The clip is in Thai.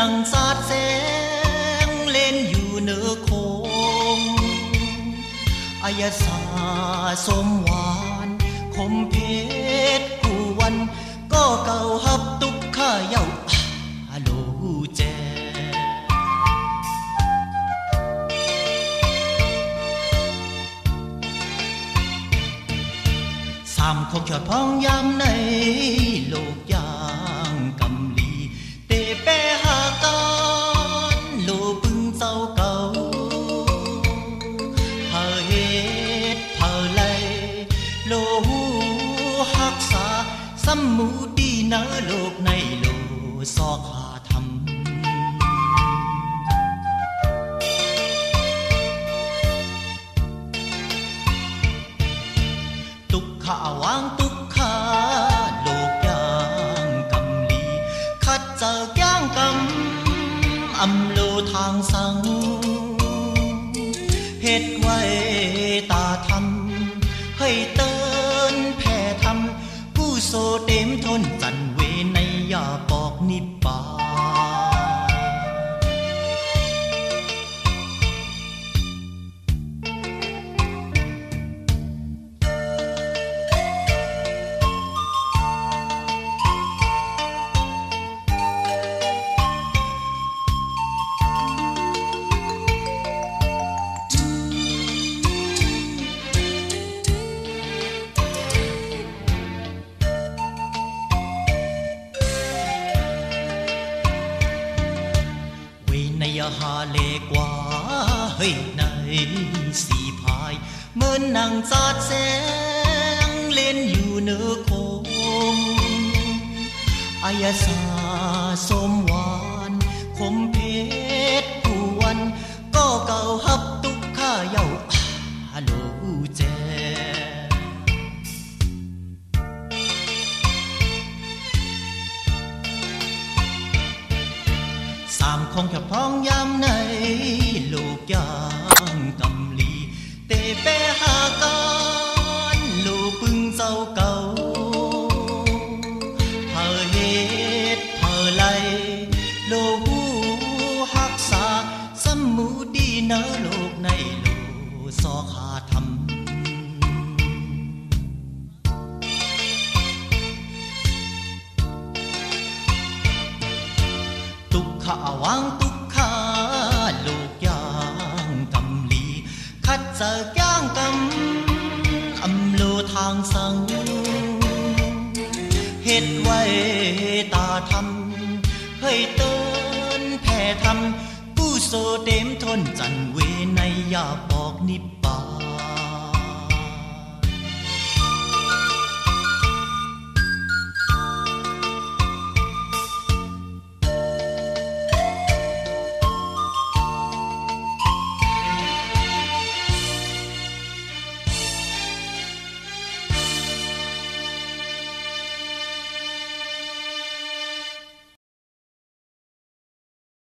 นังสาดแสงเล่นอยู่เนื้อโคงอายสาสมหวาน คมเพชรกูวัน ก็เก่าฮับตุกข้าเย้าฮัลโหลแจสามคงชอดพ้องยามในโลกยางกำลี ตเปหากันโลางสังเหตุไว้ตาทำให้เตินแผ่ทำผู้โซเต็มทนจันเวในยาปอกนิบ วยในยหาเลกว่าเฮ้ยในสีพายเหมือนนางจาดแสงเล่นอยู่เนื้อคงอายาสาสมหวานคมเพชรผู้วัน ก็เก่าฮับตุกข้าเย้าฮัลโหลแจ สามของแค่พ้องยามในลูกยางกำลีเตเปหากา ขาวางตุกข้าลูกย่างกำลีขัดจะย่างกำอำโลทางสังเหตุไว้ตาทำให้ยเตือนแผ่ทำผู้โซเต็มทนจันเวในยาปอกนิบ